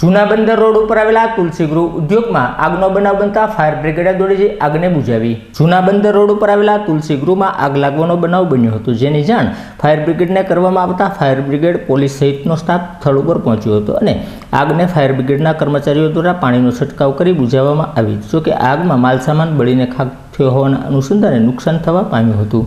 જૂના બંદર રોડ ઉપર આવેલા તુલસી ગૃહ ઉદ્યોગમાં આગનો બનાવ બનતા ફાયર બ્રિગેડે દોડી જઈ આગને બુજાવી. જૂના બંદર રોડ ઉપર આવેલા તુલસી ગૃહમાં આગ લાગવાનો બનાવ બન્યો હતો, જેની જાણ ફાયર બ્રિગેડને કરવામાં આવતા ફાયર બ્રિગેડ પોલીસ સહિતનો સ્ટાફ સ્થળ ઉપર પહોંચ્યો હતો અને આગને ફાયર બ્રિગેડના કર્મચારીઓ દ્વારા પાણીનો છંટકાવ કરી બુજાવવામાં આવી. જોકે આગમાં માલસામાન બળીને ખાક થયો હોવાના અનુસંધાને નુકસાન થવા પામ્યું હતું.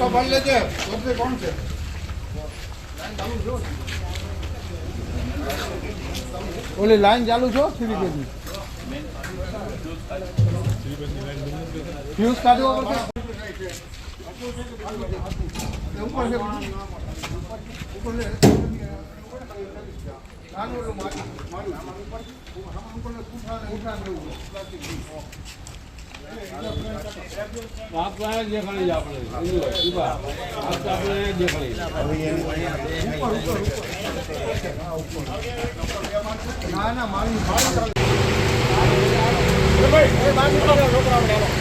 ફોટો પાડી લેજે પોતે કોણ છે ઓલી લાઈન ચાલુ છો શ્રીબેની ફ્યુઝ કાઢવો પડશે ઉપર છે ઉપર મારું મારું આમાં ઉપર ઉઠાને ઉઠાને આપણા જ દીપા આપણે ના ના મારી મારી